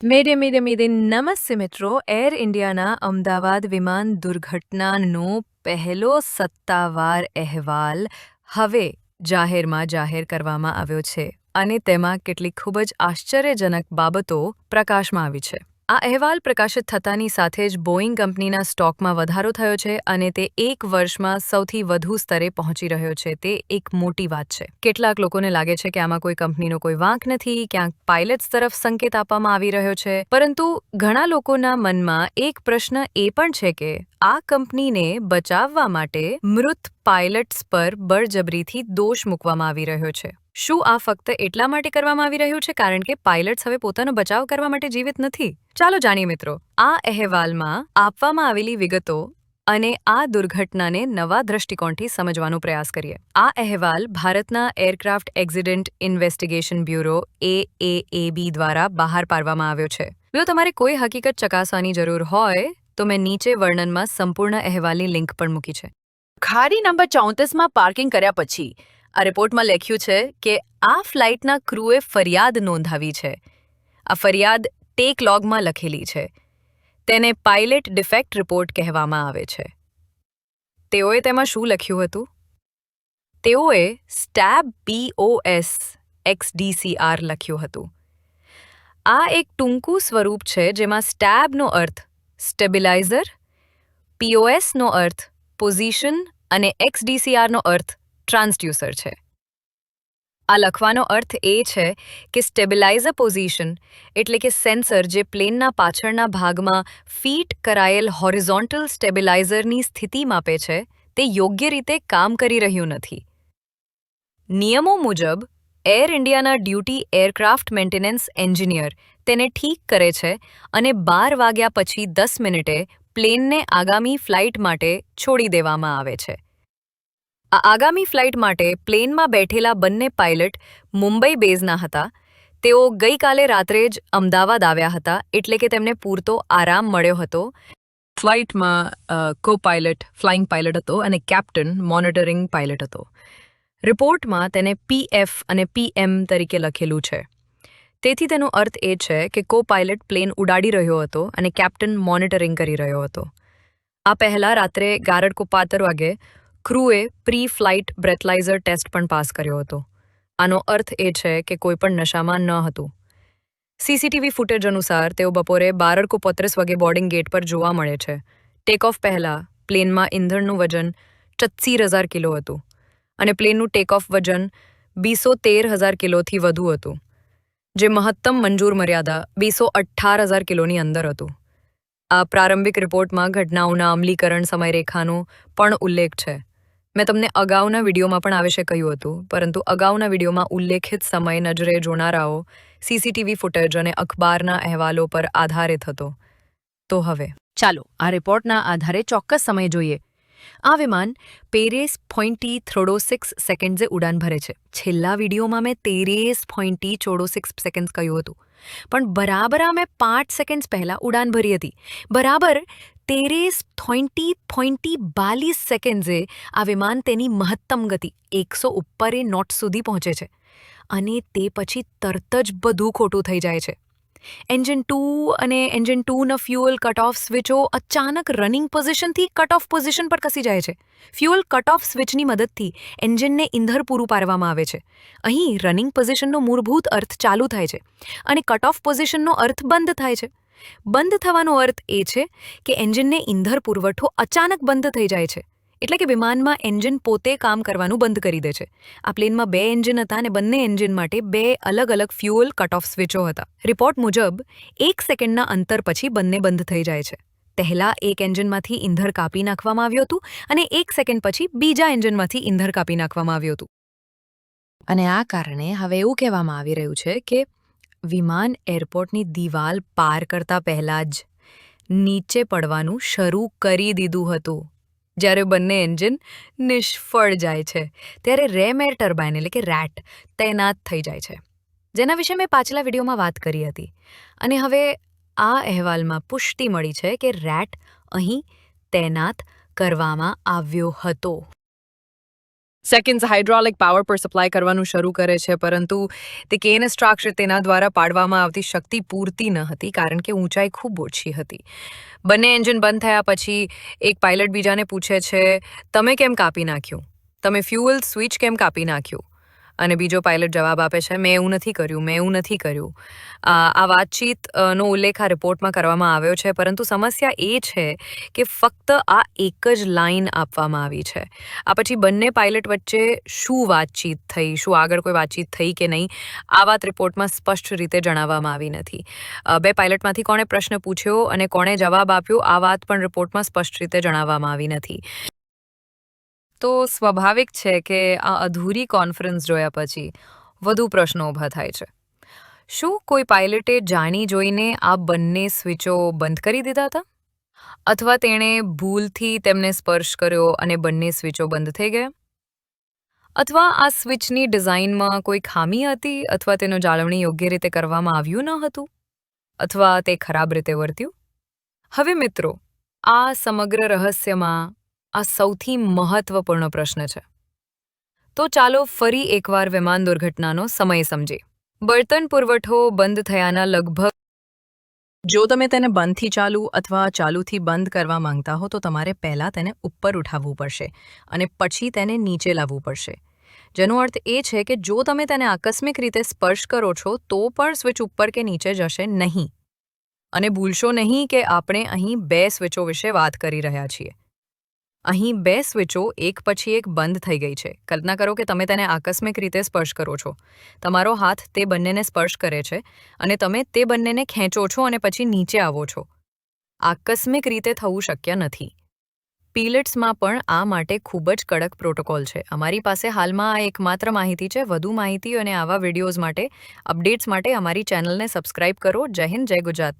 મેડે મેડે મેડે નમસ્તે મિત્રો એર ઇન્ડિયાના અમદાવાદ વિમાન દુર્ઘટનાનો પહેલો સત્તાવાર અહેવાલ હવે જાહેરમાં જાહેર કરવામાં આવ્યો છે અને તેમાં કેટલીક ખૂબ જ આશ્ચર્યજનક બાબતો પ્રકાશમાં આવી છે આ અહેવાલ પ્રકાશિત થતાની સાથે જ બોઇંગ કંપનીના સ્ટોકમાં વધારો થયો છે અને તે એક વર્ષમાં સૌથી વધુ સ્તરે પહોંચી રહ્યો છે. તે એક મોટી વાત છે. કેટલાક લોકોને લાગે છે કે આમાં કોઈ કંપનીનો કોઈ વાંક નથી, ક્યાંક પાયલટ્સ તરફ સંકેત આપવામાં આવી રહ્યો છે. પરંતુ ઘણા લોકોના મનમાં એક પ્રશ્ન એ પણ છે કે આ કંપનીને બચાવવા માટે મૃત પાયલટ્સ પર બળજબરીથી દોષ મૂકવામાં આવી રહ્યો છે. શું આ ફક્ત એટલા માટે કરવામાં આવી રહ્યું છે? કારણ કે પાયલટ્સ હવે પોતાનો બચાવ કરવા માટે જીવિત નથી. ચાલો જાણીએ મિત્રો. આ અહેવાલમાં આપવામાં આવેલી વિગતો અને આ દુર્ઘટનાને નવા દ્રષ્ટિકોણથી સમજવાનો પ્રયાસ કરીએ. આ અહેવાલ ભારતના aircraft accident investigation bureau AAIB દ્વારા બહાર પાડવામાં આવ્યો છે. જો તમારે કોઈ હકીકત ચકાસવાની જરૂર હોય, તો મેં નીચે વર્ણનમાં સંપૂર્ણ અહેવાલની લિંક પણ મૂકી છે. ખારી નંબર ચોત્રીસમાં પાર્કિંગ કર્યા પછી આ રિપોર્ટમાં લખ્યું છે કે આ ફ્લાઇટના ક્રૂએ ફરિયાદ નોંધાવી છે. આ ફરિયાદ ટેક લોગમાં લખેલી છે. તેને પાઇલટ ડિફેક્ટ રિપોર્ટ કહેવામાં આવે છે. તેઓએ તેમાં શું લખ્યું હતું? તેઓએ સ્ટેબ બીઓએસ એક્સડીસીઆર લખ્યું હતું. આ એક ટૂંકું સ્વરૂપ છે જેમાં સ્ટેબનો અર્થ સ્ટેબિલાઇઝર પીઓએસનો અર્થ પોઝિશન અને એક્સડીસીઆરનો અર્થ ટ્રાન્સડ્યુસર છે. આ લખવાનો અર્થ એ છે કે સ્ટેબિલાઇઝર પોઝિશન એટલે કે સેન્સર જે પ્લેનના પાછળના ભાગમાં ફીટ કરાયેલ હોરિઝોન્ટલ સ્ટેબિલાઇઝરની સ્થિતિ માપે છે, તે યોગ્ય રીતે કામ કરી રહ્યું નથી. નિયમો મુજબ, એર ઇન્ડિયાના ડ્યુટી એરક્રાફ્ટ મેન્ટેનન્સ એન્જિનિયર તેને ઠીક કરે છે અને બાર વાગ્યા પછી દસ મિનિટે પ્લેનને આગામી ફ્લાઇટ માટે છોડી દેવામાં આવે છે. આગામી ફ્લાઇટ માટે પ્લેનમાં બેઠેલા બંને પાયલટ મુંબઈ બેઝના હતા. તેઓ ગઈકાલે રાત્રે જ અમદાવાદ આવ્યા હતા, એટલે કે તેમને પૂરતો આરામ મળ્યો હતો. ફ્લાઇટમાં કો પાયલટ ફ્લાઇંગ પાયલટ હતો અને કેપ્ટન મોનિટરિંગ પાયલટ હતો. રિપોર્ટમાં તેને પીએફ અને પીએમ તરીકે લખેલું છે. તેથી તેનો અર્થ એ છે કે કો પાયલટ પ્લેન ઉડાડી રહ્યો હતો અને કેપ્ટન મોનિટરિંગ કરી રહ્યો હતો. આ પહેલા રાત્રે ગારડકો પાતર વાગે ક્રૂએ પ્રી ફ્લાઇટ બ્રેથલાઇઝર ટેસ્ટ પણ પાસ કર્યો હતો. આનો અર્થ એ છે કે કોઈ પણ નશામાં ન હતું. સીસીટીવી ફૂટેજ અનુસાર તેઓ બપોરે બારડકો પોત્રીસ વાગે બોર્ડિંગ ગેટ પર જોવા મળે છે. ટેકઓફ પહેલાં પ્લેનમાં ઈંધણનું વજન ચત્સીર હજાર કિલો હતું અને પ્લેનનું ટેકઓફ વજન બીસો તેર હજાર કિલોથી વધુ હતું, જે મહત્તમ મંજૂર મર્યાદા બીસો અઠ્ઠાર હજાર કિલોની અંદર હતું. આ પ્રારંભિક રિપોર્ટમાં ઘટનાઓના અમલીકરણ સમયરેખાનો પણ ઉલ્લેખ છે. મેં તમને અગાઉના વિડીયોમાં પણ આ વિશે કહ્યું હતું, પરંતુ અગાઉના વિડીયોમાં ઉલ્લેખિત સમય નજરે જોનારાઓ સીસીટીવી ફૂટેજ અને અખબારના અહેવાલો પર આધારિત હતો. તો હવે? ચાલો, આ રિપોર્ટના આધારે ચોક્કસ સમય જોઈએ. આ વિમાન પેરેસ પોઈન્ટી થ્રોડો સિક્સ સેકન્ડ્સે ઉડાન ભરે છે. છેલ્લા વિડીયોમાં મેં તેરેસ પોઈન્ટી ચોડો સિક્સ સેકન્ડ્સ કહ્યું હતું. પણ બરાબર આ મેં પાંચ સેકન્ડ્સ પહેલાં ઉડાન ભરી હતી. બરાબર તેરેસ થોઈન્ટી પોઈન્ટી બાલીસ સેકન્ડ્સે આ વિમાન તેની મહત્તમ ગતિ એકસો ઉપર નોટ સુધી પહોંચે છે. અને તે પછી તરત જ બધું ખોટું થઈ જાય છે. એન્જિન ટુ અને એન્જિન ટુના ફ્યુઅલ કટ ઓફ સ્વિચો અચાનક રનિંગ પોઝિશનથી કટ ઓફ પોઝિશન પર ખસી જાય છે. ફ્યુઅલ કટ ઓફ સ્વિચની મદદથી એન્જિનને ઇંધર પૂરું પાડવામાં આવે છે. અહીં રનિંગ પોઝિશનનો મૂળભૂત અર્થ ચાલુ થાય છે અને કટ ઓફ પોઝિશનનો અર્થ બંધ થાય છે. બંધ થવાનો અર્થ એ છે કે એન્જિનને ઇંધર પુરવઠો અચાનક બંધ થઈ જાય છે. એટલે કે વિમાનમાં એન્જિન પોતે કામ કરવાનું બંધ કરી દે છે. આ પ્લેનમાં બે એન્જિન હતા અને બંને એન્જિન માટે બે અલગ અલગ ફ્યુઅલ કટ ઓફ સ્વિચો હતા. રિપોર્ટ મુજબ, એક સેકન્ડના અંતર પછી બંને બંધ થઈ જાય છે. પહેલાં એક એન્જિનમાંથી ઇંધર કાપી નાખવામાં આવ્યું હતું અને એક સેકન્ડ પછી બીજા એન્જિનમાંથી ઇંધર કાપી નાખવામાં આવ્યું હતું. અને આ કારણે હવે એવું કહેવામાં આવી રહ્યું છે કે વિમાન એરપોર્ટની દિવાલ પાર કરતા પહેલાં જ નીચે પડવાનું શરૂ કરી દીધું હતું. જ્યારે બંને એન્જિન નિષ્ફળ જાય છે, ત્યારે રેમ એર ટર્બાઇન એટલે કે રેટ તૈનાત થઈ જાય છે. જેના વિશે મેં પાછલા વિડીયોમાં વાત કરી હતી. અને હવે આ અહેવાલમાં પુષ્ટિ મળી છે કે રેટ અહીં તૈનાત કરવામાં આવ્યો હતો. સેકન્ડ્સ હાઇડ્રોલિક પાવર પર સપ્લાય કરવાનું શરૂ કરે છે, પરંતુ તે કેન સ્ટ્રક્ચર તેના દ્વારા પાડવામાં આવતી શક્તિ પૂરતી ન હતી, કારણ કે ઊંચાઈ ખૂબ ઓછી હતી. બંને એન્જિન બંધ થયા પછી એક પાયલટ બીજાને પૂછે છે, તમે કેમ કાપી નાખ્યું? તમે ફ્યુઅલ સ્વિચ કેમ કાપી નાખ્યું? અને બીજો પાયલટ જવાબ આપે છે મેં એવું નથી કર્યું મેં એવું નથી કર્યું. આ આ વાતચીત અ, નો ઉલ્લેખ આ રિપોર્ટમાં કરવામાં આવ્યો છે પરંતુ સમસ્યા એ છે કે ફક્ત આ એક જ લાઈન આપવામાં આવી છે. આ પછી બંને પાયલટ વચ્ચે શું વાતચીત થઈ શું આગળ કોઈ વાતચીત થઈ કે નહીં આ વાત રિપોર્ટમાં સ્પષ્ટ રીતે જણાવવામાં આવી નથી. બે પાયલટમાંથી કોણે પ્રશ્ન પૂછ્યો અને કોણે જવાબ આપ્યો આ વાત પણ રિપોર્ટમાં સ્પષ્ટ રીતે જણાવવામાં આવી નથી. તો સ્વાભાવિક છે કે આ અધૂરી કોન્ફરન્સ જોયા પછી વધુ પ્રશ્નો ઊભા થાય છે. શું કોઈ પાયલટે જાણી જોઈને આ બંને સ્વિચો બંધ કરી દીધા હતા? અથવા તેણે ભૂલથી તેમને સ્પર્શ કર્યો અને બંને સ્વિચો બંધ થઈ ગયા? અથવા આ સ્વિચની ડિઝાઇનમાં કોઈ ખામી હતી અથવા તેનું જાળવણી યોગ્ય રીતે કરવામાં આવ્યું ન હતું? અથવા તે ખરાબ રીતે વર્ત્યું? હવે મિત્રો, આ સમગ્ર રહસ્યમાં આ સૌથી મહત્વપૂર્ણ પ્રશ્ન છે. તો ચાલો ફરી એકવાર વિમાન દુર્ઘટનાનો સમય સમજીએ. બળતણ પુરવઠો બંધ થયાના લગભગ જો તમે તેને બંધથી ચાલુ અથવા ચાલુથી બંધ કરવા માંગતા હો તો તમારે પહેલાં તેને ઉપર ઉઠાવવું પડશે અને પછી તેને નીચે લાવવું પડશે. જેનો અર્થ એ છે કે જો તમે તેને આકસ્મિક રીતે સ્પર્શ કરો છો તો પણ સ્વિચ ઉપર કે નીચે જશે નહીં. અને ભૂલશો નહીં કે આપણે અહીં બે સ્વિચો વિશે વાત કરી રહ્યા છીએ. અહીં બે સ્વિચો, એક પછી એક બંધ થઈ ગઈ છે. કલ્પના કરો કે તમે તેને આકસ્મિક રીતે સ્પર્શ કરો છો. તમારો હાથ તે બંનેને સ્પર્શ કરે છે અને તમે તે બંનેને ખેંચો છો અને પછી નીચે આવો છો. આકસ્મિક રીતે થવું શક્ય નથી. પીલેટ્સમાં પણ આ માટે ખૂબ જ કડક પ્રોટોકોલ છે. અમારી પાસે હાલમાં આ એકમાત્ર માહિતી છે. વધુ માહિતી અને આવા વિડીયોઝ માટે, અપડેટ્સ માટે અમારી ચેનલને સબસ્ક્રાઇબ કરો. જય હિન્દ, જય ગુજરાત.